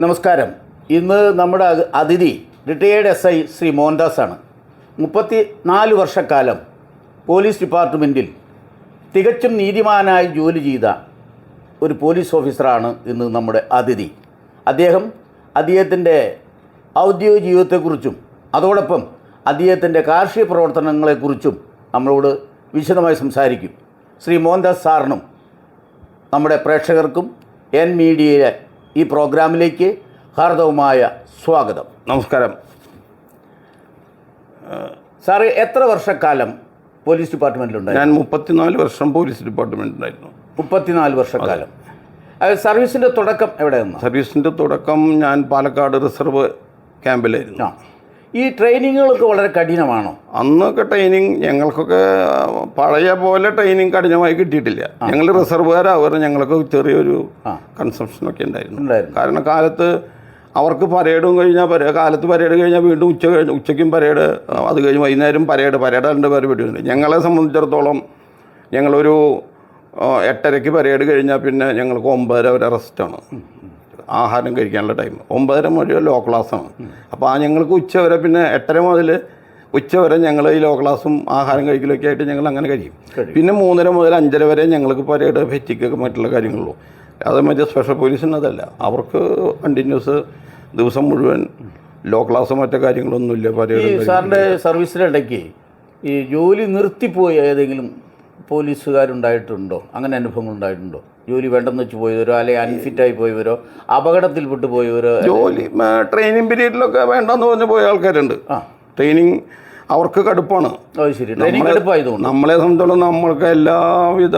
നമസ്കാരം. ഇന്ന് നമ്മുടെ അതിഥി retired S I Shri Mohandas ആണ് മുപ്പത്തി നാല് വർഷക്കാലം പോലീസ് ഡിപ്പാർട്ട്മെന്റിൽ തികച്ചും നീതിമാനായി ജോലി ചെയ്ത ഒരു പോലീസ് ഓഫീസറാണ് ഇന്ന് നമ്മുടെ അതിഥി. അദ്ദേഹം അദ്ദേഹത്തിന്റെ ഔദ്യോഗിക ജീവിതത്തെക്കുറിച്ചും അതോടൊപ്പം അദ്ദേഹത്തിന്റെ കാർഷിക പ്രവർത്തനങ്ങളെക്കുറിച്ചും നമ്മളോട് വിശദമായി സംസാരിക്കും. ശ്രീ മോഹൻദാസ് സാറിനും നമ്മുടെ പ്രേക്ഷകർക്കും എൻ മീഡിയയിലെ ഈ പ്രോഗ്രാമിലേക്ക് ഹാർദവുമായ സ്വാഗതം. നമസ്കാരം. സാറ് എത്ര വർഷക്കാലം പോലീസ് ഡിപ്പാർട്ട്മെന്റിലുണ്ട് ഞാൻ മുപ്പത്തിനാല് വർഷം പോലീസ് ഡിപ്പാർട്ട്മെന്റിലായിരുന്നു മുപ്പത്തിനാല് വർഷക്കാലം. സർവീസിന്റെ തുടക്കം എവിടെ നിന്നാണ് സർവീസിന്റെ തുടക്കം ഞാൻ പാലക്കാട് റിസർവ് ക്യാമ്പിലായിരുന്നു. ആ. ഈ ട്രെയിനിങ്ങുകളൊക്കെ വളരെ കഠിനമാണോ? അന്നൊക്കെ ട്രെയിനിങ് ഞങ്ങൾക്കൊക്കെ പഴയ പോലെ ട്രെയിനിങ് കഠിനമായി കിട്ടിയിട്ടില്ല. ഞങ്ങൾ റിസർവുകാരാവുക ഞങ്ങൾക്ക് ചെറിയൊരു. കൺസംഷനൊക്കെ ഉണ്ടായിരുന്നു. കാരണം കാലത്ത് അവർക്ക് പരേഡും കഴിഞ്ഞാൽ പരേ കാലത്ത് പരേഡ് കഴിഞ്ഞാൽ വീണ്ടും ഉച്ച കഴിഞ്ഞ് ഉച്ചയ്ക്കും പരേഡ് അത് കഴിഞ്ഞ് വൈകുന്നേരം പരേഡ് പരേഡ് രണ്ട് പേര് ഉണ്ട് ഞങ്ങളെ സംബന്ധിച്ചിടത്തോളം ഞങ്ങളൊരു എട്ടരയ്ക്ക് പരേഡ് കഴിഞ്ഞാൽ പിന്നെ ഞങ്ങൾക്ക് ഒമ്പതര വരെ റെസ്റ്റാണ് ആഹാരം കഴിക്കാനുള്ള ടൈം ഒമ്പതര മുതൽ ലോ ക്ലാസ്സാണ് അപ്പോൾ ആ ഞങ്ങൾക്ക് ഉച്ച വരെ പിന്നെ എട്ടര മുതൽ ഉച്ച വരെ ഞങ്ങൾ ഈ ലോ ക്ലാസ്സും ആഹാരം കഴിക്കലൊക്കെ ആയിട്ട് ഞങ്ങൾ അങ്ങനെ കഴിയും. പിന്നെ മൂന്നര മുതൽ അഞ്ചര വരെ ഞങ്ങൾക്ക് പരേഡ് ഫെറ്റിക്കൊക്കെ മറ്റുള്ള കാര്യങ്ങളുള്ളൂ. അത് മറ്റേ സ്പെഷ്യൽ പോലീസിന് അതല്ല. അവർക്ക് കണ്ടിന്യൂസ് ദിവസം മുഴുവൻ ലോ ക്ലാസ് മറ്റു കാര്യങ്ങളൊന്നുമില്ല പരേഡ് സാറിന്റെ സർവീസിനിടയ്ക്ക് ഈ ജോലി നിർത്തിപ്പോയി ഏതെങ്കിലും പോലീസുകാരുണ്ടായിട്ടുണ്ടോ? അങ്ങനെ അനുഭവങ്ങൾ ഉണ്ടായിട്ടുണ്ടോ ജോലി വേണ്ടെന്ന് വെച്ച് പോയവരോ അല്ലെങ്കിൽ അൺഫിറ്റായി പോയവരോ അപകടത്തിൽപ്പെട്ട് പോയവരോ? ജോലി ട്രെയിനിങ് പീരീഡിലൊക്കെ വേണ്ടെന്ന് പറഞ്ഞ് പോയ ആൾക്കാരുണ്ട്. ആ. ട്രെയിനിങ് അവർക്ക് കടുപ്പാണ്. ശരി. ട്രെയിനിങ് കടുപ്പായതുകൊണ്ട്. നമ്മളെ സംബന്ധിച്ചോളം നമ്മൾക്ക് എല്ലാവിധ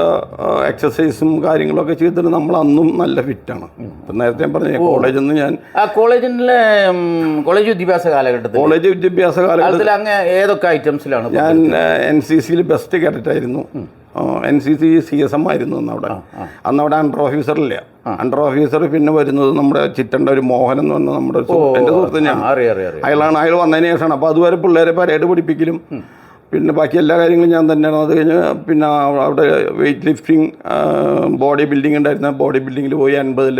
എക്സസൈസും കാര്യങ്ങളൊക്കെ ചെയ്തിട്ട് നമ്മൾ അന്നും നല്ല ഫിറ്റാണ് ഇപ്പം നേരത്തെ ഞാൻ പറഞ്ഞ കോളേജിൽ നിന്ന് ഞാൻ ആ കോളേജിലെ കോളേജ് വിദ്യാഭ്യാസ കാലഘട്ടത്തിൽ കോളേജ് വിദ്യാഭ്യാസ കാലഘട്ടത്തിൽ അങ്ങ് ഏതൊക്കെ ഐറ്റംസിലാണ് ഞാൻ എൻ സി സിയിൽ ബെസ്റ്റ് കാഡറ്റ് ആയിരുന്നു. N C C C S M ആയിരുന്നു അന്ന് അവിടെ അന്ന് അവിടെ അണ്ടർ ഓഫീസറില്ല അണ്ടർ ഓഫീസർ പിന്നെ വരുന്നത് നമ്മുടെ ചിറ്റണ്ട ഒരു മോഹൻ എന്ന് പറഞ്ഞ നമ്മുടെ എന്റെ സുഹൃത്ത് ഞാൻ അയാളാണ് അയാൾ വന്നതിന് ശേഷമാണ്. അപ്പോൾ അതുവരെ പിള്ളേരെ പരേഡ് പഠിപ്പിക്കലും പിന്നെ ബാക്കി എല്ലാ കാര്യങ്ങളും ഞാൻ തന്നെയാണ്. അത് കഴിഞ്ഞ് പിന്നെ അവിടെ വെയിറ്റ് ലിഫ്റ്റിംഗ് ബോഡി ബിൽഡിംഗ് ഉണ്ടായിരുന്ന ബോഡി ബിൽഡിങ്ങിൽ പോയി അൻപതിൽ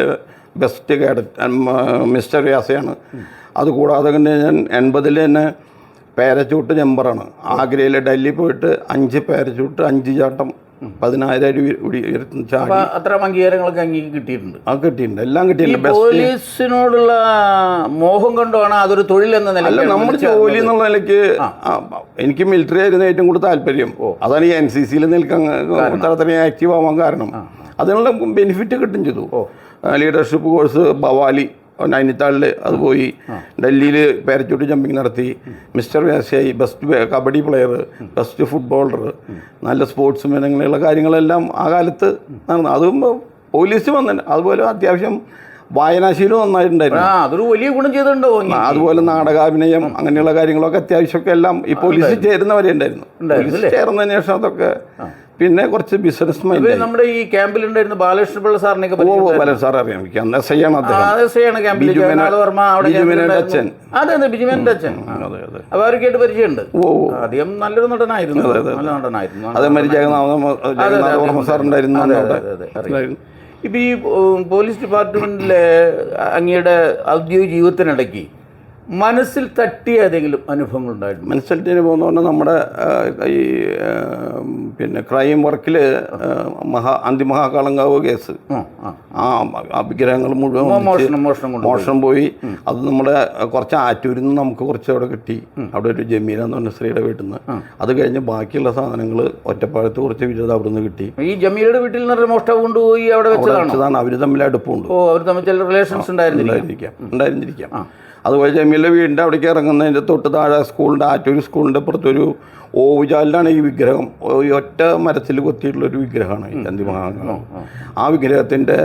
ബെസ്റ്റ് കേഡറ്റ് മിസ്റ്റർ വ്യാസയാണ്. അതുകൂടാതെ തന്നെ ഞാൻ എൺപതിൽ തന്നെ പാരച്ചൂട്ട് ജമ്പറാണ് ആഗ്രയിൽ ഡൽഹി പോയിട്ട് അഞ്ച് പാരച്ചൂട്ട് അഞ്ച് ചാട്ടം പതിനായിരം രൂപ അത്തരം അംഗീകാരങ്ങളൊക്കെ അങ്ങേക്ക് കിട്ടിയിട്ടുണ്ട്. ആ കിട്ടിയിട്ടുണ്ട്. എല്ലാം കിട്ടിയിട്ടുണ്ട്. പോലീസിനോടുള്ള മോഹം കൊണ്ടാണ് അതൊരു തൊഴിൽ എന്ന നില നമ്മൾ നമ്മുടെ ജോലി എന്നുള്ള നിലയ്ക്ക് എനിക്ക് മിലിറ്ററി ആയിരുന്നു ഏറ്റവും കൂടുതൽ താല്പര്യം. അതാണ് ഈ എൻ സി സിയിൽ നിൽക്കാൻ അത്രയും ആക്റ്റീവ് ആവാൻ കാരണം. അതിനുള്ള ബെനിഫിറ്റ് കിട്ടും ചെയ്തു. ലീഡർഷിപ്പ് കോഴ്സ് ബവാലി നൈനിത്താളിൽ അത് പോയി. ഡൽഹിയിൽ പാരച്യൂട്ട് ജമ്പിങ് നടത്തി. Mister വ്യാസിയായി best kabaddi player best footballer നല്ല സ്പോർട്സ് മെൻ അങ്ങനെയുള്ള കാര്യങ്ങളെല്ലാം ആ കാലത്ത് നടന്നു. അതും പോലീസ് വന്നു അതുപോലെ അത്യാവശ്യം വായനാശീലം നന്നായിട്ടുണ്ടായിരുന്നു. അതൊരു വലിയ ഗുണം ചെയ്തിട്ടുണ്ടോ? അതുപോലെ നാടകാഭിനയം അങ്ങനെയുള്ള കാര്യങ്ങളൊക്കെ അത്യാവശ്യമൊക്കെ എല്ലാം ഈ പോലീസ് ചേരുന്നവരെ ഉണ്ടായിരുന്നു. പോലീസിൽ ചേർന്നതിന് ശേഷം അതൊക്കെ പിന്നെ കുറച്ച് ബിസിനസ് മൈൻഡ് നമ്മുടെ ഈ ക്യാമ്പിൽ ഉണ്ടായിരുന്ന ബാലകൃഷ്ണ പിള്ള സാറിനെയൊക്കെ ഓ പല സാർ അറിയാം. എനിക്ക് അന്ന് എസ് ഐ ആണ് അദ്ദേഹം അത്. അതെ ബിജുമേന്റെ അച്ഛൻ അപ്പൊ അവരൊക്കെയായിട്ട് പരിചയമുണ്ട്. ഓ അധികം നല്ലൊരു നടനായിരുന്നു. നല്ല നടനായിരുന്നു. അതേമാതിരി ജഗന്നാഥ വർമ്മ സാർ ഉണ്ടായിരുന്നു. ഇപ്പൊ ഈ പോലീസ് ഡിപ്പാർട്ട്മെന്റിലെ അങ്ങയുടെ ഔദ്യോഗിക ജീവിതത്തിനിടയ്ക്ക് മനസ്സിൽ തട്ടിയ ഏതെങ്കിലും അനുഭവങ്ങൾ ഉണ്ടായിരുന്നു മനസ്സിൽ അനുഭവം എന്ന് പറഞ്ഞാൽ നമ്മുടെ ഈ പിന്നെ ക്രൈം വർക്കിൽ മഹാ അന്തിമഹാകാളങ്കാവ് കേസ്. ആ, വിഗ്രഹങ്ങൾ മുഴുവൻ മോഷണം പോയി. അത് നമ്മുടെ കുറച്ച് ആറ്റൂരിൽ നിന്ന് നമുക്ക് കുറച്ച് അവിടെ കിട്ടി. അവിടെ ഒരു ജമീന എന്ന് പറഞ്ഞ സ്ത്രീയുടെ വീട്ടിൽ നിന്ന്. അത് കഴിഞ്ഞ് ബാക്കിയുള്ള സാധനങ്ങൾ ഒറ്റപ്പാലത്ത് കുറച്ച് വിരുദ്ധ അവിടെ നിന്ന് കിട്ടി. ഈ ജമീലയുടെ വീട്ടിൽ നിന്ന് മോഷ്ടം കൊണ്ടുപോയി അവിടെ വെച്ചതാണോ? അവർ തമ്മിൽ അടുപ്പമുണ്ട്. ഓ അവർ തമ്മിൽ ചില റിലേഷൻസ് ഉണ്ടായിരുന്നില്ല ഉണ്ടായിരുന്നിരിക്കാം. അതുപോലെ ജമീലിന്റെ വീടിന്റെ അവിടേക്ക് ഇറങ്ങുന്നതിന്റെ തൊട്ട് താഴെ സ്കൂളിന്റെ ആറ്റൂർ സ്കൂളിന്റെ പുറത്തൊരു ഓവുചാലിലാണ് ഈ വിഗ്രഹം. ഈ ഒറ്റ മരത്തിൽ കൊത്തിയിട്ടുള്ള ഒരു വിഗ്രഹമാണ് ഈ അന്തിമഹാകാലം ആ വിഗ്രഹത്തിന്റെ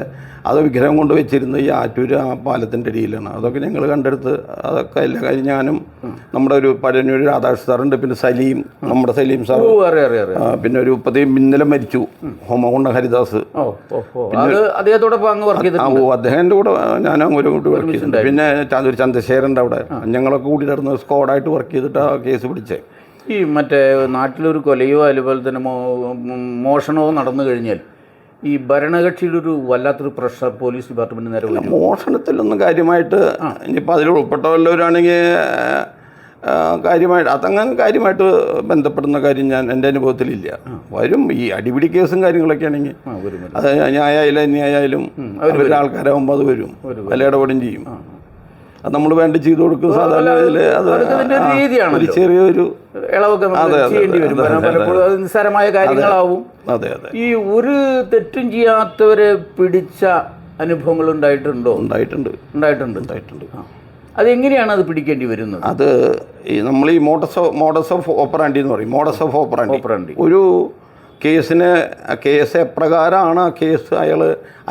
അത് വിഗ്രഹം കൊണ്ട് വെച്ചിരുന്ന ഈ ആറ്റൂര് ആ പാലത്തിന്റെ അടിയിലാണ്. അതൊക്കെ ഞങ്ങൾ കണ്ടെടുത്ത് അതൊക്കെ എല്ലാ കാര്യം ഞാനും നമ്മുടെ ഒരു പഴയൊരു രാധാകൃഷ്ണ സാറുണ്ട് പിന്നെ സലീം നമ്മുടെ സലീം സാർ പിന്നെ ഒരു പതി ഇന്നലെ മരിച്ചു ഹോമകുണ്ട ഹരിദാസ്. അദ്ദേഹത്തിന്റെ കൂടെ ഞാനും അങ്ങോട്ട് കൂടി വർക്ക് ചെയ്തിട്ടുണ്ട്. പിന്നെ ഒരു ചന്ദ്രശേഖരന്റെ അവിടെ. ഞങ്ങളൊക്കെ കൂടി നടന്ന് സ്ക്വാഡായിട്ട് വർക്ക് ചെയ്തിട്ട് ആ കേസ് പിടിച്ചേ. ഈ മറ്റേ നാട്ടിലൊരു കൊലയോ അതുപോലെ തന്നെ മോ- മോഷണമോ നടന്നു കഴിഞ്ഞാൽ ഈ ഭരണകക്ഷിയുടെ ഒരു വല്ലാത്തൊരു പ്രഷർ പോലീസ് ഡിപ്പാർട്ട്മെന്റ് നേരെ മോഷണത്തിലൊന്നും കാര്യമായിട്ട് ഇനിയിപ്പോൾ അതിൽ ഉൾപ്പെട്ട വല്ലവരാണെങ്കിൽ കാര്യമായിട്ട് അതങ്ങനെ കാര്യമായിട്ട് ബന്ധപ്പെടുന്ന കാര്യം ഞാൻ എന്റെ അനുഭവത്തിലില്ല. വരും ഈ അടിപിടി കേസും കാര്യങ്ങളൊക്കെ ആണെങ്കിൽ അത് ഞായായാലും അന്യായാലും അവരുടെ ആൾക്കാരാകുമ്പോൾ അത് വരും. വില ഇടപെടുകയും ചെയ്യും. നമ്മൾ വേണ്ടി ചെയ്തു കൊടുക്കും സാധാരണ അതിന്റെ ഒരു ചെറിയൊരു ഇളവൊക്കെ ചെയ്യേണ്ടി വരും. പലപ്പോഴും അത്. നിസ്സാരമായ കാര്യങ്ങളാവും. അതെ അതെ. ഈ ഒരു തെറ്റും ചെയ്യാത്തവരെ പിടിച്ച അനുഭവങ്ങൾ ഉണ്ടായിട്ടുണ്ടോ? ഉണ്ടായിട്ടുണ്ട്. ഉണ്ടായിട്ടുണ്ട്. ഉണ്ടായിട്ടുണ്ട്. അത് അതെങ്ങനെയാണ് അത് പിടിക്കേണ്ടി വരുന്നത്? അത് നമ്മൾ ഈ modus of modus of operandi എന്ന് പറയും. മോഡസ് ഓഫ് ഓപ്പറാണ്ടി ഓപ്പറാണ്ടി ഒരു കേസിന് കേസ് എപ്രകാരമാണ് ആ കേസ് അയാൾ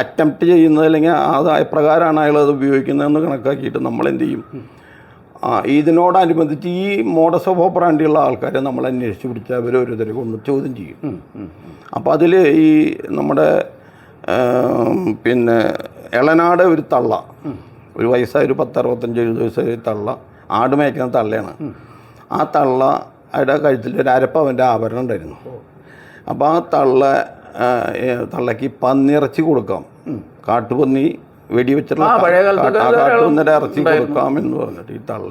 അറ്റംപ്റ്റ് ചെയ്യുന്നത് അല്ലെങ്കിൽ അത് എപ്രകാരമാണ് അയാൾ അത് ഉപയോഗിക്കുന്നതെന്ന് കണക്കാക്കിയിട്ട് നമ്മൾ എന്ത് ചെയ്യും ഇതിനോടനുബന്ധിച്ച് ഈ മോഡസ് ഓഫ് ബ്രാൻഡിയുള്ള ആൾക്കാരെ നമ്മൾ അന്വേഷിച്ച് പിടിച്ച് അവർ ഓരോരുത്തരെ കൊണ്ട് ചോദ്യം ചെയ്യും. അപ്പോൾ അതിൽ ഈ നമ്മുടെ പിന്നെ എളനാട് ഒരു തള്ള ഒരു വയസ്സായ ഒരു പത്തറുപത്തഞ്ച് എഴുപത് വയസ്സായ തള്ള ആട് മേയ്ക്കുന്ന തള്ളയാണ്. ആ തള്ള അവിടെ കഴുത്തിൽ ഒരു അരപ്പവന്റെ ആഭരണം ഉണ്ടായിരുന്നു. അപ്പോൾ ആ തള്ള തള്ളയ്ക്ക് പന്നിറച്ചി തള്ളക്ക് പന്നിയിറച്ചി കൊടുക്കാം കാട്ടുപന്നി വെടിവെച്ചിട്ടുള്ള കാട്ടുപന്നിയുടെ ഇറച്ചി കൊടുക്കാം എന്ന് പറഞ്ഞിട്ട് ഈ തള്ള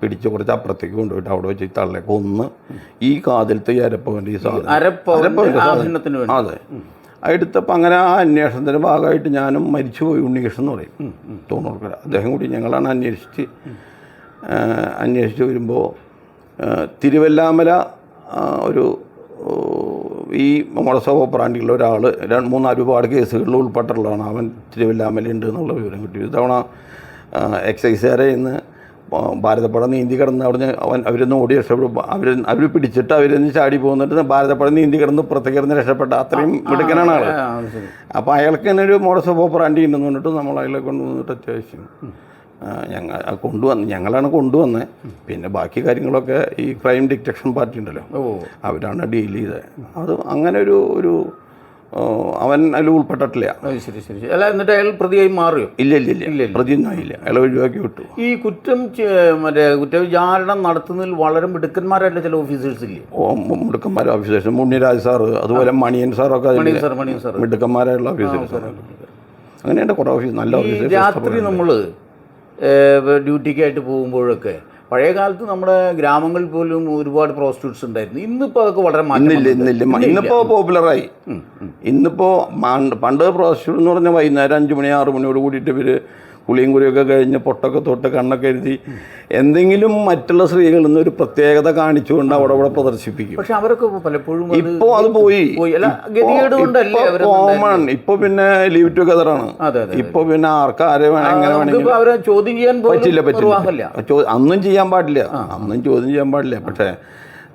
പിടിച്ച് കുറച്ച് അപ്പുറത്തേക്ക് കൊണ്ടുപോയിട്ട് അവിടെ വെച്ച് ഈ തള്ളെ കൊന്ന് ഈ കാതിലത്തെ ഈ അരപ്പവന്റെ ഈ സാധനം അരപ്പവന്റെ അതെ. എടുത്തപ്പോൾ അങ്ങനെ ആ അന്വേഷണത്തിന്റെ ഭാഗമായിട്ട് ഞാനും മരിച്ചുപോയി ഉണ്ണികൃഷ്ണൻ എന്ന് പറയും. തോന്നൂർക്കര. അദ്ദേഹം കൂടി ഞങ്ങളാണ് അന്വേഷിച്ച് അന്വേഷിച്ച് വരുമ്പോൾ തിരുവല്ലാമല ഒരു ഈ മോളസോവ ബ്രാൻഡിലുള്ള ഒരാൾ രണ്ട് മൂന്ന് ഒരുപാട് കേസുകളിൽ ഉൾപ്പെട്ടിട്ടുള്ളതാണ്. അവൻ തിരുവല്ലാമലയുണ്ട് എന്നുള്ള വിവരം കിട്ടി. ഇത്തവണ എക്സൈസുകാരെ ഇന്ന് ഭാരതപ്പുഴ നീന്തി കിടന്ന് അവിടെ അവൻ അവരൊന്ന് ഓടി രക്ഷപ്പെടും. അവർ അവർ പിടിച്ചിട്ട് അവരൊന്ന് ചാടി പോകുന്നിട്ട് ഭാരതപ്പുഴ നീന്തി കിടന്ന് പുറത്തേക്ക് കിടന്ന് രക്ഷപ്പെട്ട അത്രയും മിടുക്കനാണ് ആൾ. അപ്പോൾ അയാൾക്ക് തന്നെ ഒരു മോഡസ് ഓഫ് ഓപ്പറാൻഡി ഉണ്ടെന്ന് പറഞ്ഞിട്ട് നമ്മൾ അയാളെ കൊണ്ടുവന്നിട്ട് അത്യാവശ്യം. ഞങ്ങൾ കൊണ്ടുവന്ന് ഞങ്ങളാണ് കൊണ്ടുവന്നത് പിന്നെ ബാക്കി കാര്യങ്ങളൊക്കെ ഈ ക്രൈം ഡിറ്റക്ഷൻ പാർട്ടി ഉണ്ടല്ലോ. അവരാണ് ഡീൽ ചെയ്തത് അത് അങ്ങനെ ഒരു ഒരു അവൻ അതിൽ ഉൾപ്പെട്ടിട്ടില്ല. ശരി ശരി. അല്ല എന്നിട്ട് അയാൾ പ്രതിയായി മാറിയോ? ഇല്ല ഇല്ല ഇല്ല. പ്രതിയൊന്നും ആയില്ല. അയാൾ ഒഴിവാക്കി വിട്ടു. ഈ കുറ്റം മറ്റേ കുറ്റവിചാരണം നടത്തുന്നതിൽ വളരെ മിടുക്കന്മാരായിട്ട് ചില ഓഫീസേഴ്സ് ഇല്ലേ? ഓ, മിടുക്കന്മാർ ഓഫീസേഴ്സ് മുണ്ണിരാജ് സാറ് അതുപോലെ മണിയൻ സാറൊക്കെ അതിൽ മണി സാർ മണിയൻ സാർ മിടുക്കന്മാരായുള്ള ഓഫീസേഴ്സ് അങ്ങനെയുണ്ട് കുറേ ഓഫീസ് നല്ല ഓഫീസേഴ്സ് രാത്രി നമ്മൾ ഡ്യൂട്ടിക്കായിട്ട് പോകുമ്പോഴൊക്കെ. പഴയ കാലത്ത് നമ്മുടെ ഗ്രാമങ്ങളിൽ പോലും ഒരുപാട് പ്രോസ്റ്റിറ്റ്യൂട്ട്സ് ഉണ്ടായിരുന്നു. ഇന്നിപ്പോൾ അതൊക്കെ വളരെ ഇന്നില്ല ഇന്നില്ല. ഇന്നിപ്പോ പോപ്പുലറായി ഇന്നിപ്പോൾ പണ്ട് പ്രോസ്റ്റിറ്റ്യൂട്ട് എന്ന് പറഞ്ഞാൽ വൈകുന്നേരം അഞ്ച് മണി ആറ് മണിയോട് കൂടിയിട്ട് ഇവർ കുളിയും കുറിയൊക്കെ കഴിഞ്ഞ് പൊട്ടൊക്കെ തൊട്ട് കണ്ണൊക്കെ എഴുതി എന്തെങ്കിലും മറ്റുള്ള സ്ത്രീകളിൽ നിന്ന് ഒരു പ്രത്യേകത കാണിച്ചുകൊണ്ട് അവിടെ അവിടെ പ്രദർശിപ്പിക്കും. പക്ഷെ അവരൊക്കെ പലപ്പോഴും ഇപ്പോൾ ഇപ്പോ അത് പോയി. കോമൺ ഇപ്പൊ പിന്നെ ലീവ് ടുഗദർ ആണ്. ഇപ്പൊ പിന്നെ ആർക്കാരെ ആരെ വേണം എങ്ങനെ വേണമെങ്കിലും ചോദ്യം ചെയ്യാൻ പറ്റില്ല പറ്റില്ല. അന്നും ചെയ്യാൻ പാടില്ല. അന്നും ചോദ്യം ചെയ്യാൻ പാടില്ല. പക്ഷേ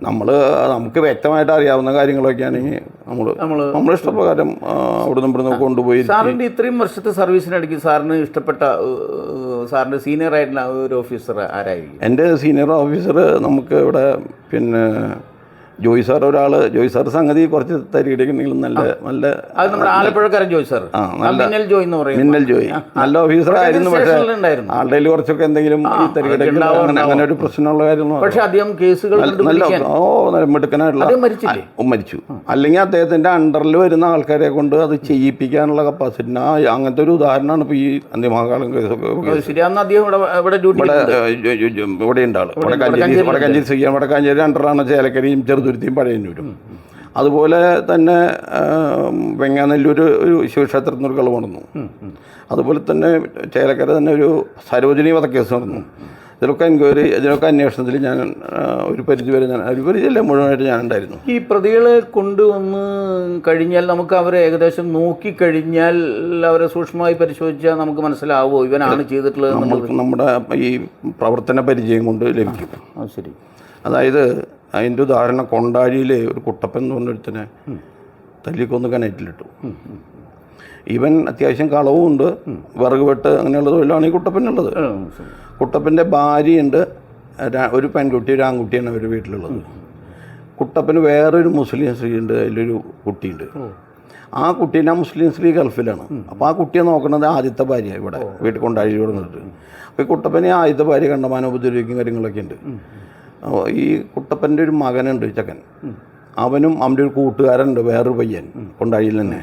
നമ്മൾ നമുക്ക് വ്യക്തമായിട്ട് അറിയാവുന്ന കാര്യങ്ങളൊക്കെയാണ് നമ്മൾ നമ്മൾ ഇഷ്ടപ്രകാരം അവിടുന്ന് ഇവിടുന്ന് കൊണ്ടുപോയി സാറിന്റെ ഇത്രയും വർഷത്തെ സർവീസിനിടയ്ക്ക് സാറിന് ഇഷ്ടപ്പെട്ട സാറിന്റെ സാറിന്റെ സീനിയർ ആയിട്ടുള്ള ഒരു ഓഫീസർ ആരായിരിക്കും? എന്റെ സീനിയർ ഓഫീസർ നമുക്ക് ഇവിടെ പിന്നെ ജോയ് സാർ ഒരാൾ ജോയ് സാർ സംഗതി കുറച്ച് തരികിടക്കുന്നെങ്കിലും നല്ല നല്ല അത് നമ്മുടെ ആലപ്പുഴക്കാരൻ ജോയ് സാർ ആ, മിന്നൽ ജോയി എന്ന് പറയും മിന്നൽ ജോയ്. നല്ല ഓഫീസർ ആയിരുന്നു പക്ഷേ ആളുടെ കുറച്ചൊക്കെ എന്തെങ്കിലും ഈ അങ്ങനെ ഒരു പ്രശ്നമുള്ള കാര്യമൊന്നും പക്ഷേ അധികം കേസുകൾ നല്ല ഓ നല്ല മിടുക്കനായിട്ടുള്ള മരിച്ചു. അല്ലെങ്കിൽ അദ്ദേഹത്തിന്റെ അണ്ടറിൽ വരുന്ന ആൾക്കാരെ കൊണ്ട് അത് ചെയ്യിപ്പിക്കാനുള്ള കപ്പാസിറ്റി ആ അങ്ങനത്തെ ഒരു ഉദാഹരണമാണ് ഇപ്പോൾ ഈ അന്തിമഹാകാലം കേസൊക്കെ ഇവിടെ ഇവിടെ ഉണ്ട്. ആൾ. വടക്കാഞ്ചേരി വടക്കാഞ്ചേരി വടക്കാഞ്ചേരി അണ്ടറാണ് ചേലക്കരയും ചെറുതുരുത്തിയും പഴയന്നൂരും അതുപോലെ തന്നെ വെങ്ങാനെല്ലൂർ ഒരു ശിവക്ഷേത്രത്തിന് ഒരു കളവ് നടന്നു. അതുപോലെ തന്നെ ചേലക്കര തന്നെ ഒരു സരോജിനി വധക്കേസ് നടന്നു. ഇതിലൊക്കെ എൻക്വയറി ഇതിലൊക്കെ അന്വേഷണത്തിൽ ഞാൻ ഒരു പരിധി വരെ ഞാൻ ഒരു പരിധിയല്ല മുഴുവനായിട്ട് ഞാൻ ഉണ്ടായിരുന്നു. ഈ പ്രതികളെ കൊണ്ടുവന്ന് കഴിഞ്ഞാൽ നമുക്ക് അവരെ ഏകദേശം നോക്കിക്കഴിഞ്ഞാൽ അവരെ സൂക്ഷ്മമായി പരിശോധിച്ചാൽ നമുക്ക് മനസ്സിലാവുമോ? ഇവനാണ് ചെയ്തിട്ടുള്ളത് നമ്മൾ നമ്മുടെ ഈ പ്രവർത്തന പരിചയം കൊണ്ട് ലഭിക്കും. ശരി. അതായത് അതിന്റെ ഉദാഹരണം കൊണ്ടാഴിയിലെ ഒരു കുട്ടപ്പൻ എന്ന് പറഞ്ഞൊരുത്തനെ തല്ലിക്കൊന്ന് കനേറ്റിലിട്ടു. ഇവൻ അത്യാവശ്യം കളവും ഉണ്ട് വിറക് വെട്ട് അങ്ങനെയുള്ള തൊഴിലാണ് ഈ കുട്ടപ്പനുള്ളത്. കുട്ടപ്പന്റെ ഭാര്യയുണ്ട് ഒരു പെൺകുട്ടി ഒരു ആൺകുട്ടിയാണ് അവരുടെ വീട്ടിലുള്ളത്. കുട്ടപ്പന് വേറൊരു മുസ്ലിം സ്ത്രീ ഉണ്ട് അതിലൊരു കുട്ടിയുണ്ട്. ആ കുട്ടീനെ ആ മുസ്ലിം സ്ത്രീ ഗൾഫിലാണ്. അപ്പോൾ ആ കുട്ടിയെ നോക്കുന്നത് ആദ്യത്തെ ഭാര്യ ഇവിടെ വീട്ടിൽ കൊണ്ടാഴി കൊടുത്തിട്ട് അപ്പോൾ ഈ കുട്ടപ്പനെ ആദ്യത്തെ ഭാര്യ കണ്ടമാനം ഉപദ്രവിക്കും കാര്യങ്ങളൊക്കെ ഉണ്ട്. ഈ കുട്ടപ്പന്റെ ഒരു മകനുണ്ട് ചക്കൻ. അവനും അവന്റെ ഒരു കൂട്ടുകാരനുണ്ട് വേറൊരു പയ്യൻ കൊണ്ടാഴിയിൽ തന്നെ.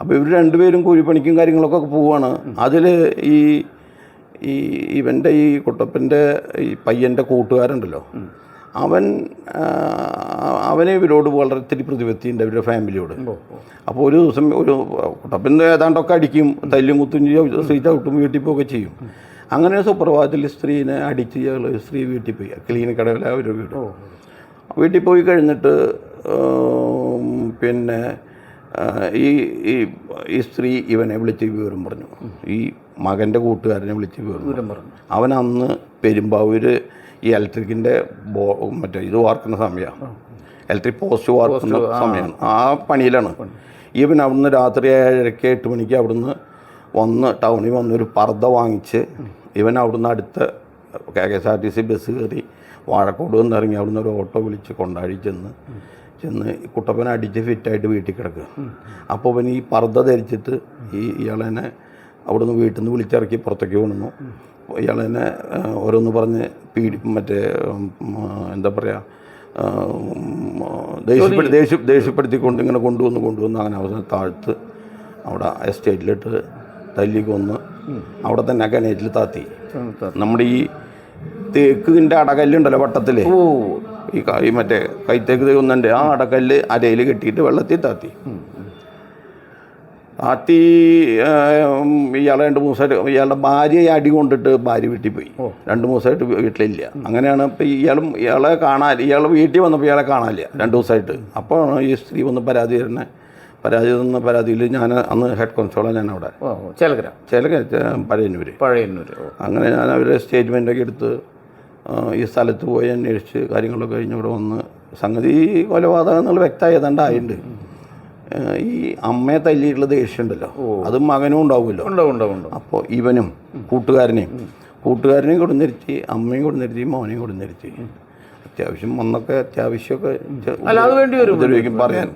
അപ്പോൾ ഇവർ രണ്ടുപേരും കൂലിപ്പണിക്കും കാര്യങ്ങളൊക്കെ പോവുകയാണ് അതിൽ ഈ ഈ ഇവന്റെ ഈ കുട്ടപ്പന്റെ ഈ പയ്യന്റെ കൂട്ടുകാരുണ്ടല്ലോ അവൻ അവനെ അവന് ഇവരോട് വളരെ ഇത്തിരി പ്രതിപത്തിയുണ്ട് അവരുടെ ഫാമിലിയോട്. അപ്പോൾ ഒരു ദിവസം ഒരു കുട്ടപ്പന്റെ ഏതാണ്ടൊക്കെ അടിക്കും തല്ലും കുത്തും ചെയ്യും സ്ത്രീ ചവിട്ടും വീട്ടിൽ പോവുകയൊക്കെ ചെയ്യും. അങ്ങനെ സുപ്രഭാതത്തിൽ സ്ത്രീനെ അടിച്ച് ഞങ്ങൾ സ്ത്രീ വീട്ടിൽ പോയി. ക്ലീൻ കടവിലെ ഒരു വീട് വീട്ടിൽ പോയി കഴിഞ്ഞിട്ട് പിന്നെ ഈ ഈ സ്ത്രീ ഇവനെ വിളിച്ച് വിവരം പറഞ്ഞു. ഈ മകന്റെ കൂട്ടുകാരനെ വിളിച്ച് വിവരം പറഞ്ഞു. അവൻ അന്ന് പെരുമ്പാവൂർ ഈ ഇലക്ട്രിക്കിന്റെ ബോ മറ്റേ ഇത് വാർക്കുന്ന സമയമാണ് ഇലക്ട്രിക് പോസ്റ്റ് വാർക്കുന്ന സമയമാണ് ആ. പണിയിലാണ്. ഇവൻ അവിടുന്ന് രാത്രി ഏഴരയ്ക്ക് എട്ട് മണിക്ക് അവിടുന്ന് വന്ന് ടൗണിൽ വന്നൊരു പർദ്ദ വാങ്ങിച്ച് ഇവൻ അവിടുന്ന് അടുത്ത് K S R T C bus കയറി വാഴക്കോട് വന്നിറങ്ങി ഇറങ്ങി അവിടുന്ന് ഒരു ഓട്ടോ വിളിച്ച് കൊണ്ടാടി ചെന്ന് ചെന്ന് കുട്ടപ്പനെ അടിച്ച് ഫിറ്റായിട്ട് വീട്ടിൽ കിടക്കുക അപ്പോൾ ഇവൻ ഈ പർദ്ദ ധരിച്ചിട്ട് ഈ ഇയാളെന്നെ അവിടുന്ന് വീട്ടിൽ നിന്ന് വിളിച്ചിറക്കി പുറത്തേക്ക് കൊണ്ടുവന്നു. ഇയാളെന്നെ ഓരോന്ന് പറഞ്ഞ് പീഡി മറ്റേ എന്താ പറയുക ദേഷ്യപ്പെടുത്തി ദേഷ്യ ദേഷ്യപ്പെടുത്തിക്കൊണ്ട് ഇങ്ങനെ കൊണ്ടുവന്ന് കൊണ്ടുവന്ന് അങ്ങനെ അവസാനം താഴ്ത്ത് അവിടെ എസ്റ്റേറ്റിലിട്ട് തല്ലി കൊന്ന് അവിടെ തന്നെ കനേറ്റിൽ താത്തി. നമ്മുടെ ഈ തേക്കിന്റെ അടകല്ലുണ്ടല്ലോ വട്ടത്തിൽ ഓ. ഈ ക- ഈ മറ്റേ കൈത്തേക്ക് തേക്കുന്നുണ്ട് ആ അടക്കല്ല് അരയിൽ കെട്ടിയിട്ട് വെള്ളത്തിൽ താത്തി. താത്തി ഇയാളെ രണ്ട് മൂന്ന് ദിവസമായിട്ട് ഇയാളുടെ ഭാര്യയെ അടി കൊണ്ടിട്ട് ഭാര്യ വീട്ടിൽ പോയി രണ്ട് മൂന്ന് ദിവസമായിട്ട് വീട്ടിലില്ല. അങ്ങനെയാണ് ഇപ്പം ഇയാളും ഇയാളെ കാണാൻ ഇയാൾ വീട്ടിൽ വന്നപ്പോൾ ഇയാളെ കാണാനില്ല. രണ്ട് ദിവസമായിട്ട്. അപ്പോഴാണ് ഈ സ്ത്രീ വന്ന് പരാതി തരുന്നത്. പരാതി തന്ന പരാതിയിൽ ഞാൻ അന്ന് ഹെഡ് കോൺസ്റ്റബിളാണ് ഞാൻ അവിടെ. ചേലക്കര. ചില പഴയന്നൂർ പഴയന്നൂർ അങ്ങനെ ഞാൻ അവരെ സ്റ്റേറ്റ്മെന്റ് ഒക്കെ എടുത്ത് ഈ സ്ഥലത്ത് പോയി അന്വേഷിച്ച് കാര്യങ്ങളൊക്കെ കഴിഞ്ഞ് ഇവിടെ വന്ന് സംഗതി കൊലപാതകം എന്നുള്ള വ്യക്തമായി ഈ അമ്മയെ തല്ലിയിട്ടുള്ള ദേഷ്യമുണ്ടല്ലോ. അത് മകനും ഉണ്ടാവുമല്ലോ. ഉണ്ടോ ഉണ്ടോ ഉണ്ടോ അപ്പോൾ ഇവനും കൂട്ടുകാരനെയും കൂട്ടുകാരനെയും കൊടുന്നിരുത്തി അമ്മയും കൊടുന്നിരുത്തി മോനെയും കൊടുന്നിരുത്തി അത്യാവശ്യം വന്നൊക്കെ അത്യാവശ്യമൊക്കെ പറയാൻ.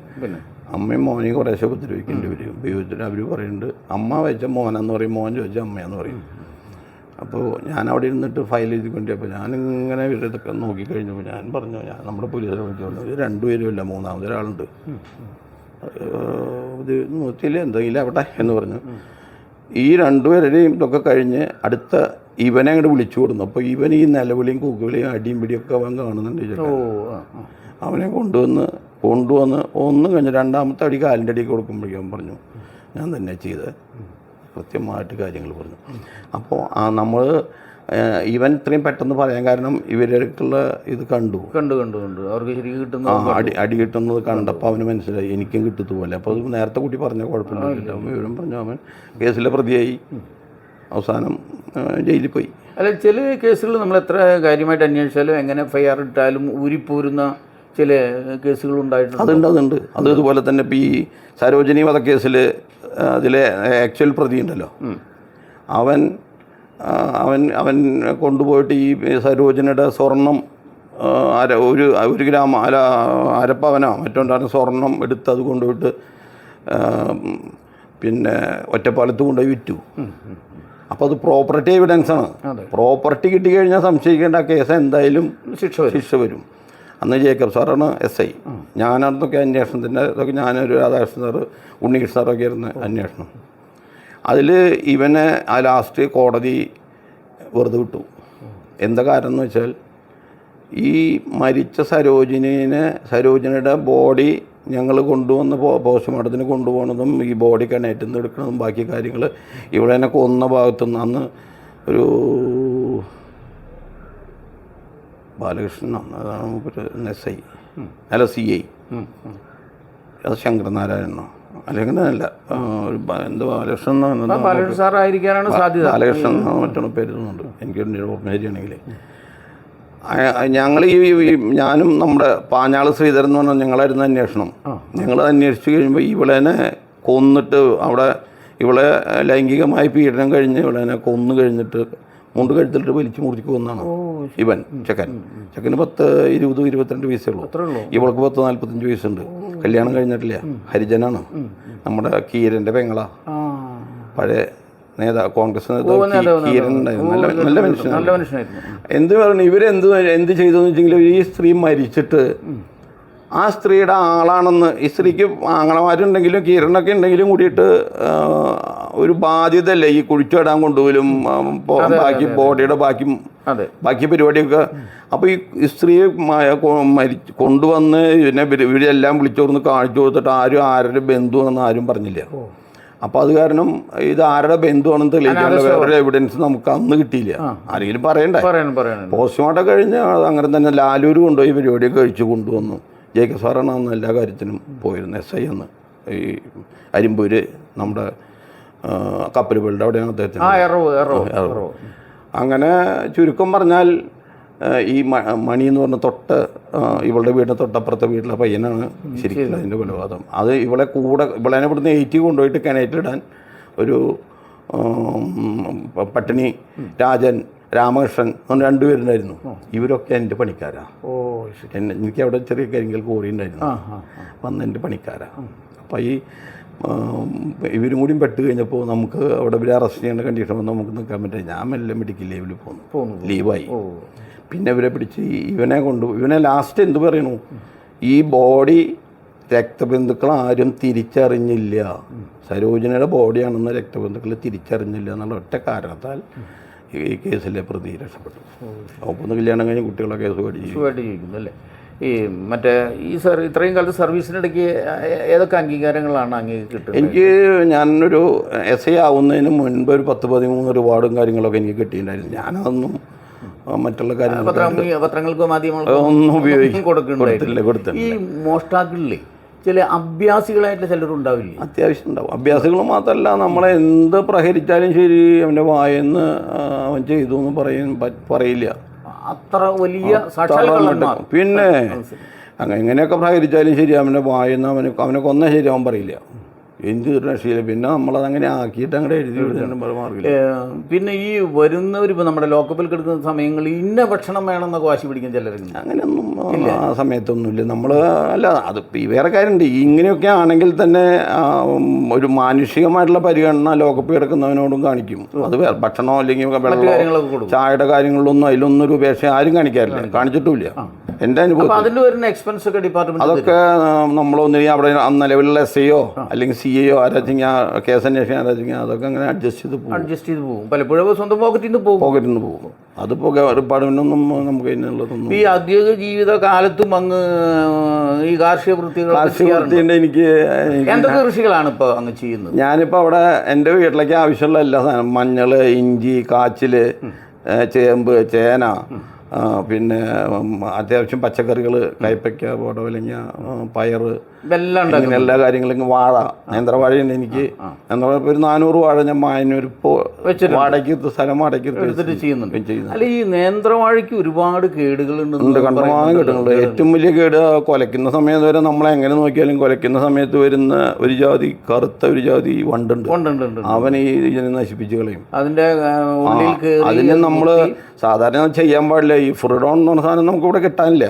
അമ്മയും മോനെയും കുറേശ്ശെ ഉപദ്രവിക്കേണ്ടി വരും. ഉപയോഗിച്ചിട്ട് അവർ പറയുന്നുണ്ട് അമ്മ വെച്ച മോനെന്ന് പറയും മോൻ ചോദിച്ച അമ്മയെന്ന് പറയും. അപ്പോൾ ഞാൻ അവിടെ ഇരുന്നിട്ട് ഫയൽ എഴുതിക്കൊണ്ടിരിപ്പോൾ ഞാനിങ്ങനെ ഇവരതൊക്കെ നോക്കിക്കഴിഞ്ഞപ്പോൾ ഞാൻ പറഞ്ഞു ഞാൻ നമ്മുടെ പോലീസിനെ വിളിച്ചോളൂ ഇത് രണ്ടുപേരും ഇല്ല മൂന്നാമതൊരാളുണ്ട് ഏഹ് ഇത് നോക്കിയില്ല എന്തെങ്കിലും അവിടെ എന്ന് പറഞ്ഞു. ഈ രണ്ടുപേരുടെയും ഇതൊക്കെ കഴിഞ്ഞ് അടുത്ത ഇവനെ അങ്ങോട്ട് വിളിച്ചു കൊടുന്നു. അപ്പോൾ ഇവൻ ഈ നിലവിളിയും കൂക്കുവിളിയും അടിയും പിടിയൊക്കെ അവൻ കാണുന്നുണ്ട് ഓ. അവനെ കൊണ്ടുവന്ന് കൊണ്ടുവന്ന് ഒന്നും കഴിഞ്ഞ് രണ്ടാമത്തെ അടി കാലിന്റെ അടി കൊടുക്കുമ്പോഴേക്കും പറഞ്ഞു ഞാൻ തന്നെ ചെയ്ത്. കൃത്യമായിട്ട് കാര്യങ്ങൾ പറഞ്ഞു. അപ്പോൾ ആ നമ്മൾ ഇവൻ ഇത്രയും പെട്ടെന്ന് പറയാൻ കാരണം ഇവരടുക്കുള്ള ഇത് കണ്ടു. കണ്ടു കണ്ടു കണ്ടു. അവർക്ക് ശരിക്കും കിട്ടുന്ന ആ അടി അടി കിട്ടുന്നത് കണ്ടപ്പോൾ അവന് മനസ്സിലായി എനിക്കും കിട്ടത്തുപോലെ. അപ്പോൾ അത് നേരത്തെ കൂട്ടി പറഞ്ഞ കുഴപ്പമില്ല. ഇവരും വിവരം പറഞ്ഞു അവൻ കേസിലെ പ്രതിയായി. അവസാനം ജയിലിൽ പോയി. അല്ല ചില കേസുകൾ നമ്മൾ എത്ര കാര്യമായിട്ട് അന്വേഷിച്ചാലും എങ്ങനെ എഫ് ഐ ആർ ഇട്ടാലും ഊരിപ്പോരുന്ന ചില കേസുകൾ ഉണ്ടായിട്ടുണ്ട് അതുണ്ട് അതുണ്ട്. അത് ഇതുപോലെ തന്നെ ഇപ്പോൾ ഈ സരോജിനി വധക്കേസിൽ അതിലെ ആക്ച്വൽ പ്രതി ഉണ്ടല്ലോ അവൻ അവൻ അവൻ കൊണ്ടുപോയിട്ട് ഈ സരോജിനിയുടെ സ്വർണം അര ഒരു ഒരു ഗ്രാം അര അരപ്പവനോ മറ്റുണ്ടായിരുന്ന സ്വർണം എടുത്ത് അത് കൊണ്ടുപോയിട്ട് പിന്നെ ഒറ്റപ്പാലത്ത് കൊണ്ടുപോയി വിറ്റു. അപ്പോൾ അത് പ്രോപ്പർട്ടി എവിഡൻസ് ആണ് പ്രോപ്പർട്ടി പ്രോപ്പർട്ടി കിട്ടിക്കഴിഞ്ഞാൽ സംശയിക്കേണ്ട ആ കേസ് എന്തായാലും ശിക്ഷ ശിക്ഷ വരും. അന്ന് ജേക്കബ് സാറാണ് എസ് ഐ. ഞാനന്നൊക്കെ അന്വേഷണത്തിന്റെ ഇതൊക്കെ ഞാനൊരു രാധാകൃഷ്ണൻ സാറ് ഉണ്ണികൃഷ്ണൻ സാറൊക്കെ ആയിരുന്നു അന്വേഷണം. അതിൽ ഇവനെ ആ ലാസ്റ്റ് കോടതി വെറുതെ വിട്ടു. എന്താ കാരണം എന്ന് വെച്ചാൽ ഈ മരിച്ച സരോജിനിനെ സരോജിനിയുടെ ബോഡി ഞങ്ങൾ കൊണ്ടുവന്ന് പോസ്റ്റ്മോർട്ടത്തിന് കൊണ്ടുപോകണതും ഈ ബോഡി കണേറ്റിൽ നിന്ന് എടുക്കുന്നതും ബാക്കി കാര്യങ്ങൾ ഇവിടെ തന്നെ കൊന്ന ഭാഗത്തുനിന്ന് അന്ന് ഒരു ബാലകൃഷ്ണൻ അതാണ് മൂപ്പര് എസ് ഐ അല്ല സി ഐ. അത് ശങ്കരനാരായണനോ അല്ലെങ്കിൽ അല്ല ഒരു എന്തോ ബാലകൃഷ്ണൻ സാറായിരിക്കാനാണ് സാധ്യത. ബാലകൃഷ്ണൻ മറ്റൊന്ന് പേരുന്നുണ്ട്. എനിക്ക് ഓർമ്മ ശരിയാണെങ്കിൽ ഞങ്ങൾ ഈ ഞാനും നമ്മുടെ പാഞ്ഞാൾ ശ്രീധരൻ എന്ന് പറഞ്ഞാൽ ഞങ്ങളായിരുന്നു അന്വേഷണം. ഞങ്ങൾ അന്വേഷിച്ചു കഴിയുമ്പോൾ ഇവളെനെ കൊന്നിട്ട് അവിടെ ഇവളെ ലൈംഗികമായി പീഡനം കഴിഞ്ഞ് ഇവളെനെ കൊന്നു കഴിഞ്ഞിട്ട് മുണ്ട് കഴുത്തിലിട്ട് വലിച്ചു മുറിച്ചു കൊന്നാണ് ഇവൻ ചെക്കൻ. ചെക്കന് പത്ത് ഇരുപത് ഇരുപത്തിരണ്ട് വയസ്സേ ഉള്ളൂ. ഇവൾക്ക് പത്ത് നാല്പത്തഞ്ച് വയസ്സുണ്ട്. കല്യാണം കഴിഞ്ഞിട്ടില്ല. ഹരിജനാണ്. നമ്മുടെ കീരന്റെ പെങ്ങള. പഴയ നേതാ കോൺഗ്രസ് നേതാവ് കീരൻ നല്ല നല്ല മനുഷ്യനാണ്. എന്ത് പറഞ്ഞു? ഇവരെന്ത് എന്ത് ചെയ്തെന്ന് വെച്ചെങ്കിൽ ഈ സ്ത്രീ മരിച്ചിട്ട് ആ സ്ത്രീയുടെ ആളാണെന്ന് ഈ സ്ത്രീക്ക് ആങ്ങളമാരുണ്ടെങ്കിലും കിരണൊക്കെ ഉണ്ടെങ്കിലും കൂടിയിട്ട് ഒരു ബാധ്യതയല്ലേ ഈ കുഴിച്ചിടാൻ കൊണ്ടുപോലും ബാക്കി ബോഡിയുടെ ബാക്കി ബാക്കി പരിപാടിയൊക്കെ. അപ്പോൾ ഈ സ്ത്രീ സ്ത്രീയെ കൊണ്ടുവന്ന് ഇവർ ഇവരെല്ലാം വിളിച്ചോർന്ന് കാണിച്ചു കൊടുത്തിട്ട് ആരും ആരുടെ ബന്ധുവാണെന്ന് ആരും പറഞ്ഞില്ല. അപ്പോൾ അത് കാരണം ഇത് ആരുടെ ബന്ധുവാണെന്ന് തെളിയിക്കാനുള്ള വേറൊരു എവിഡൻസ് നമുക്ക് അന്ന് കിട്ടിയില്ല. ആരെങ്കിലും പറയണ്ടേ? പറയണം പറയണം. പോസ്റ്റ്മോർട്ടം കഴിഞ്ഞ് അങ്ങനെ തന്നെ ലാലൂർ കൊണ്ടുപോയി പരിപാടിയൊക്കെ കഴിച്ചു കൊണ്ടുവന്നു. ജേക്കബ് സാറാണ് അന്ന് എല്ലാ കാര്യത്തിനും പോയിരുന്നത് എസ് ഐ എന്ന്. ഈ അരിമ്പൂര് നമ്മുടെ കപ്പൽ കപ്പലുകളുടെ അവിടെയാണ് അദ്ദേഹത്തിന് അങ്ങനെ ചുരുക്കം പറഞ്ഞാൽ ഈ മണി എന്ന് പറഞ്ഞ തൊട്ട് ഇവളുടെ വീടിന് തൊട്ടപ്പുറത്തെ വീട്ടിലെ പയ്യനാണ് ശരിക്കും അതിന്റെ കൊലപാതകം. അത് ഇവളെ കൂടെ ഇവളെ ഇവിടുന്ന് ഏറ്റി കൊണ്ടുപോയിട്ട് കിണറ്റിലിടാൻ ഒരു പട്ടിണി രാജൻ രാമകൃഷ്ണൻ അങ്ങനെ രണ്ടുപേരുണ്ടായിരുന്നു. ഇവരൊക്കെ എന്റെ പണിക്കാരാണ് ഓ എന്നെ എനിക്ക് അവിടെ ചെറിയ കരിങ്കൽ കോറി ഉണ്ടായിരുന്നു വന്ന് എന്റെ പണിക്കാരാണ് അപ്പോൾ ഈ ഇവരും കൂടി പെട്ട് കഴിഞ്ഞപ്പോൾ നമുക്ക് അവിടെ ഇവരെ അറസ്റ്റ് ചെയ്യേണ്ട കണ്ടീഷൻ വന്നാൽ നമുക്ക് നിൽക്കാൻ പറ്റില്ല. ഞാൻ മെല്ലെ മെഡിക്കൽ ലീവിൽ പോന്നു. ലീവായി പിന്നെ ഇവരെ പിടിച്ച് ഇവനെ കൊണ്ടു ഇവനെ ലാസ്റ്റ് എന്ത് പറയണു? ഈ ബോഡി രക്തബന്ധുക്കൾ ആരും തിരിച്ചറിഞ്ഞില്ല. സരോജിനിയുടെ ബോഡിയാണെന്ന് രക്തബന്ധുക്കൾ തിരിച്ചറിഞ്ഞില്ല എന്നുള്ള ഒറ്റ കാരണത്താൽ ഈ കേസിലെ പ്രതി രക്ഷപ്പെട്ടു. ഒന്ന് കല്യാണം കഴിഞ്ഞ് കുട്ടികളെ കേസ് പഠിച്ചു സുഖമായിട്ട് ജീവിക്കുന്നു അല്ലേ? ഈ മറ്റേ ഈ സർ ഇത്രയും കാലത്ത് സർവീസിനിടയ്ക്ക് ഏതൊക്കെ അംഗീകാരങ്ങളാണ് അംഗീകരിക്കുന്നത് കിട്ടുന്നത്? എനിക്ക് ഞാനൊരു എസ് ഐ ആവുന്നതിന് മുൻപ് ഒരു പത്ത് പതിമൂന്ന് റിവാർഡും കാര്യങ്ങളൊക്കെ എനിക്ക് കിട്ടിയിട്ടുണ്ടായിരുന്നു. ഞാനതൊന്നും മറ്റുള്ള കാര്യങ്ങൾ പത്രങ്ങൾക്ക് മാധ്യമങ്ങൾക്കോ ഒന്നും ഉപയോഗിക്കും കൊടുക്കുന്നുണ്ടായിട്ടില്ല. കൊടുത്തില്ല കൊടുത്തില്ല ഈ മോഷ്ടാക്കളിലെ ചില അഭ്യാസികളായിട്ട് ചിലർ ഉണ്ടാവില്ല? അത്യാവശ്യം ഉണ്ടാവും. അഭ്യാസികൾ മാത്രമല്ല നമ്മളെ എന്ത് പ്രഹരിച്ചാലും ശരി അവന്റെ വായെന്ന് അവൻ ചെയ്തു എന്ന് പറയും പറയില്ല. അത്ര വലിയ പിന്നെ അങ്ങനെ എങ്ങനെയൊക്കെ പ്രഹരിച്ചാലും ശരി അവന്റെ വായെന്ന് അവന് അവനെ കൊന്ന ശരി അവൻ പറയില്ല. എന്ത് രക്ഷയില്ല. പിന്നെ നമ്മളത് അങ്ങനെ ആക്കിയിട്ട് അങ്ങനെ എഴുതി മാർഗമില്ല. പിന്നെ ഈ വരുന്നവർ ഇപ്പോൾ നമ്മുടെ ലോക്കപ്പിൽ കിടക്കുന്ന സമയങ്ങളിൽ ഇന്ന ഭക്ഷണം വേണമെന്നൊക്കെ വാശി പിടിക്കും ചിലരുണ്ട് അങ്ങനെയൊന്നും ആ സമയത്തൊന്നുമില്ല. നമ്മൾ അല്ല അത് ഈ വേറെ കാര്യമുണ്ട്. ഇങ്ങനെയൊക്കെ ആണെങ്കിൽ തന്നെ ഒരു മാനുഷികമായിട്ടുള്ള പരിഗണന ലോക്കപ്പ് കിടക്കുന്നവനോടും കാണിക്കും. അത് വേറെ ഭക്ഷണമോ അല്ലെങ്കിൽ ചായയുടെ കാര്യങ്ങളിലൊന്നും അതിലൊന്നും ഒരു ഉപേക്ഷ ആരും കാണിക്കാറില്ല. കാണിച്ചിട്ടുമില്ല. എന്റെ അനുഭവം അപ്പോൾ വരുന്ന എക്സ്പെൻസ് ഒക്കെ ഡിപ്പാർട്ട്മെന്റ് അതൊക്കെ നമ്മളൊന്നും അവിടെ നിലവിലുള്ള എസ് ഐയോ അല്ലെങ്കിൽ സി എയോ എ ആരാധിക്കുക കേസ് അന്വേഷണം ആരാധിക്കുക അതൊക്കെ അങ്ങനെ അഡ്ജസ്റ്റ് ചെയ്ത് പോകും. അഡ്ജസ്റ്റ് ചെയ്ത് പോകും. പലപ്പോഴും സ്വന്തം പോക്കറ്റിൽ നിന്ന് പോകും. പോക്കറ്റിൽ നിന്ന് പോകും അതിപ്പോൾ ഡിപ്പാർട്ട്മെന്റൊന്നും നമുക്ക് അതിനുള്ളതൊന്നും ഈ ഔദ്യോഗിക ജീവിത കാലത്തും അങ്ങ് ഈ കാർഷിക വൃത്തികൾ കാർഷിക വൃത്തിന്റെ എനിക്ക് എന്തൊക്കെ കൃഷികളാണ് ഇപ്പോൾ അങ്ങ് ചെയ്യുന്നത്? ഞാനിപ്പോൾ അവിടെ എന്റെ വീട്ടിലേക്ക് ആവശ്യമുള്ള എല്ലാ സാധനം മഞ്ഞൾ ഇഞ്ചി കാച്ചിൽ ചേമ്പ് ചേന പിന്നെ അത്യാവശ്യം പച്ചക്കറികൾ കൈപ്പയ്ക്ക പടവലങ്ങ പയറ് ഇങ്ങനെ എല്ലാ കാര്യങ്ങളും വാഴ നേന്ത്രവാഴയുണ്ട് എനിക്ക്. നേന്ത്രവാഴ ഒരു നാനൂറ് വാഴ ഞാൻ മായനൂർ. വാടകയ്ക്ക് സ്ഥലം വാടകയ്ക്ക് എടുത്തിട്ട് ചെയ്യുന്നുണ്ട്. അല്ല ഈ നേന്ത്രവാഴയ്ക്ക് ഒരുപാട് കേടുകളുണ്ട് കണ്ടമാനം കേടുകളുണ്ട് ഏറ്റവും വലിയ കേട് കൊലക്കുന്ന സമയത്ത് വരെ നമ്മളെ എങ്ങനെ നോക്കിയാലും കൊലക്കുന്ന സമയത്ത് വരുന്ന ഒരു ജാതി കറുത്ത ഒരു ജാതി വണ്ടുണ്ട്. അവൻ ഈ ഇതിനെ നശിപ്പിച്ച് കളയും. അതിന്റെ അതിനെ നമ്മൾ സാധാരണ ചെയ്യാൻ പാടില്ല. ഈ ഫ്രിഡോൺ എന്ന് പറഞ്ഞ സാധനം നമുക്ക് ഇവിടെ കിട്ടാനില്ല.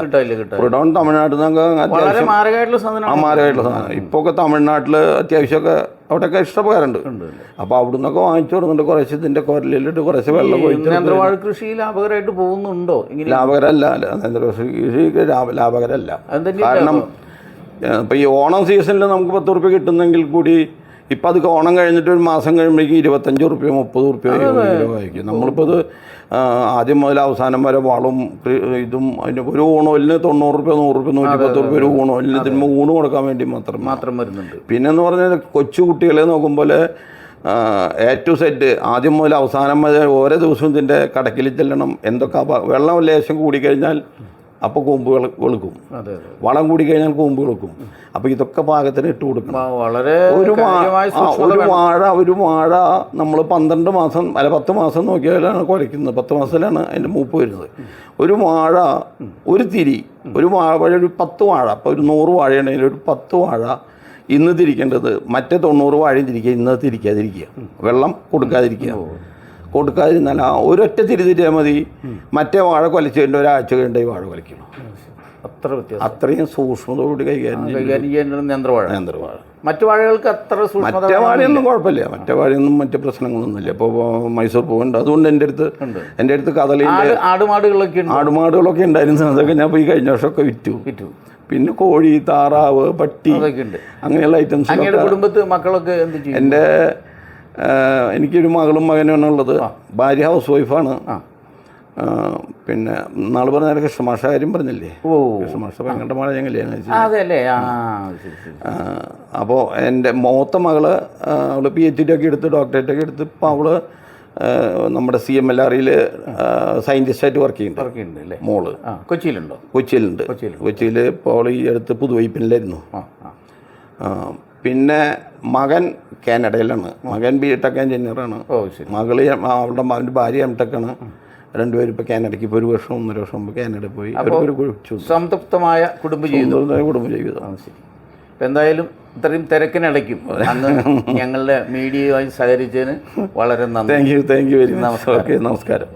ഫ്രിഡോൺ തമിഴ്നാട്ടിൽ നിന്നൊക്കെ അത്യാവശ്യം മാരകമായിട്ടുള്ള സാധനം ഇപ്പോൾ ഒക്കെ തമിഴ്നാട്ടിൽ അത്യാവശ്യമൊക്കെ അവിടെയൊക്കെ ഇഷ്ടപ്പെടാറുണ്ട്. അപ്പോൾ അവിടെ നിന്നൊക്കെ വാങ്ങിച്ചു കൊടുക്കുന്നുണ്ട്. കുറച്ച് ഇതിന്റെ കുരലിലിട്ട് കുറച്ച് വെള്ളം ഒഴിച്ച് നേന്ത്രവാഴ കൃഷി ലാഭകരമായിട്ട് പോകുന്നുണ്ടോ? ലാഭകരമല്ല അല്ല നേന്ത്ര കൃഷിക്ക് ലാഭ- ലാഭകരമല്ല കാരണം ഇപ്പോൾ ഈ ഓണം സീസണിൽ നമുക്ക് പത്ത് റുപ്യ കിട്ടുന്നെങ്കിൽ കൂടി ഇപ്പം അത് ഓണം കഴിഞ്ഞിട്ട് ഒരു മാസം കഴിയുമ്പോഴേക്കും ഇരുപത്തഞ്ച് റുപ്യ മുപ്പത് റുപ്യ വായിക്കും നമ്മളിപ്പോൾ അത് ആ, ആദ്യം മുതൽ അവസാനം വരെ വളം ഇതും അതിന്റെ ഒരു ഊണോലിന് തൊണ്ണൂറ് റുപ്യ നൂറ് റുപ്യ നൂറ്റി പത്ത് റുപ്യ ഒരു ഊണോലിന് ഇതിന് ഊണ് കൊടുക്കാൻ വേണ്ടി മാത്രം മാത്രം വരുന്നുണ്ട്. പിന്നെന്ന് പറഞ്ഞാൽ കൊച്ചു കുട്ടികളെ നോക്കുമ്പോൾ എ ടു സെറ്റ് ആദ്യം മുതൽ അവസാനം വരെ ഓരോ ദിവസവും ഇതിന്റെ കടക്കിൽ ചെല്ലണം. എന്തൊക്കെ വെള്ളം ലേശം കൂടിക്കഴിഞ്ഞാൽ അപ്പോൾ കൂമ്പ് വെള- വെളുക്കും വളം കൂടി കഴിഞ്ഞാൽ കൂമ്പ് വെളുക്കും. അപ്പോൾ ഇതൊക്കെ പാകത്തിന് ഇട്ട് കൊടുക്കണം. വളരെ ഒരു ഒരു വാഴ ഒരു വാഴ നമ്മൾ പന്ത്രണ്ട് മാസം അല്ല പത്ത് മാസം നോക്കിയാലാണ് കുറയ്ക്കുന്നത് പത്ത് മാസത്തിലാണ് അതിന്റെ മൂപ്പ് വരുന്നത്. ഒരു വാഴ ഒരു തിരി ഒരു വാഴ ഒരു പത്ത് വാഴ അപ്പോൾ ഒരു നൂറ് വാഴയുണ്ടെങ്കിൽ ഒരു പത്ത് വാഴ ഇന്ന് തിരിക്കേണ്ടത് മറ്റേ തൊണ്ണൂറ് വാഴയും തിരിക്കുക ഇന്ന് തിരിക്കാതിരിക്കുക. വെള്ളം കൊടുക്കാതിരിക്കുക. കൊടുക്കാതിരുന്നാൽ ആ ഒരൊറ്റ തിരി തിരിയാൽ മതി മറ്റേ വാഴ കൊലച്ചതിന്റെ ഒരാഴ്ച കഴിഞ്ഞ വാഴ കൊലയ്ക്കണം അത്ര വ്യത്യാസം. അത്രയും സൂക്ഷ്മതയോട് കൈകാര്യം ചെയ്യേണ്ടത് മറ്റു വാഴകൾക്ക് അത്ര മറ്റേ വാഴയൊന്നും കുഴപ്പമില്ല. മറ്റേ വാഴയൊന്നും മറ്റു പ്രശ്നങ്ങളൊന്നുമില്ല. ഇപ്പോൾ മൈസൂർ പൂവുണ്ട്. അതുകൊണ്ട് എന്റെ അടുത്ത്. എന്റെ അടുത്ത് ആട് ആടുമാടുകളൊക്കെ ആടുമാടുകളൊക്കെ ഉണ്ടായിരുന്നു. അതൊക്കെ ഞാൻ പോയി കഴിഞ്ഞ വർഷമൊക്കെ വിറ്റു. വിറ്റു. പിന്നെ കോഴി താറാവ് പട്ടി അങ്ങനെയുള്ള ഐറ്റംസ് കുടുംബത്ത് മക്കളൊക്കെ എന്ത് ചെയ്യും? എന്റെ എനിക്കൊരു മകളും മകനുമാണ് ഉള്ളത്. ഭാര്യ ഹൗസ് വൈഫാണ് പിന്നെ നാളെ പറഞ്ഞ കൃഷ്ണമാഷ കാര്യം പറഞ്ഞില്ലേ? ഓ. കൃഷ്ണമാഷ പെങ്ങളുടെ മഴ ഞാൻ കല്യാണം അപ്പോൾ എന്റെ മൂത്ത മകൾ അവൾ പി എച്ച് ഡി ഒക്കെ എടുത്ത് ഡോക്ടറേറ്റ് ഒക്കെ എടുത്ത് ഇപ്പോൾ അവൾ നമ്മുടെ സി എം എൽ ആറിൽ സയന്റിസ്റ്റായിട്ട് വർക്ക് ചെയ്യുന്നുണ്ട്. മോൾ. കൊച്ചിയിലുണ്ടോ? കൊച്ചിയിലുണ്ട്. കൊച്ചിയിൽ ഇപ്പോൾ അവൾ ഈ അടുത്ത് പുതുവൈപ്പിനിലായിരുന്നു. പിന്നെ മകൻ കാനഡയിലാണ്. മകൻ ബി ടെക് എഞ്ചിനീയറാണ് ഓ ശരി. മകൾ അവളുടെ അവന്റെ ഭാര്യ എം ടെക്കാണ് രണ്ടുപേരും ഇപ്പോൾ കാനഡയ്ക്ക് ഇപ്പോൾ ഒരു വർഷം ഒന്നര വർഷം മുമ്പ് കാനഡയിൽ പോയി. ഒരു സംതൃപ്തമായ കുടുംബജീവിതം കുടുംബജീവിതം ശരി. എന്തായാലും ഇത്രയും തിരക്കിനടയ്ക്കും. അന്ന് ഞങ്ങളുടെ മീഡിയയുമായി സഹകരിച്ചതിന് വളരെ നന്ദി. Thank you thank you very നമസ്കാരം. ഓക്കെ നമസ്കാരം.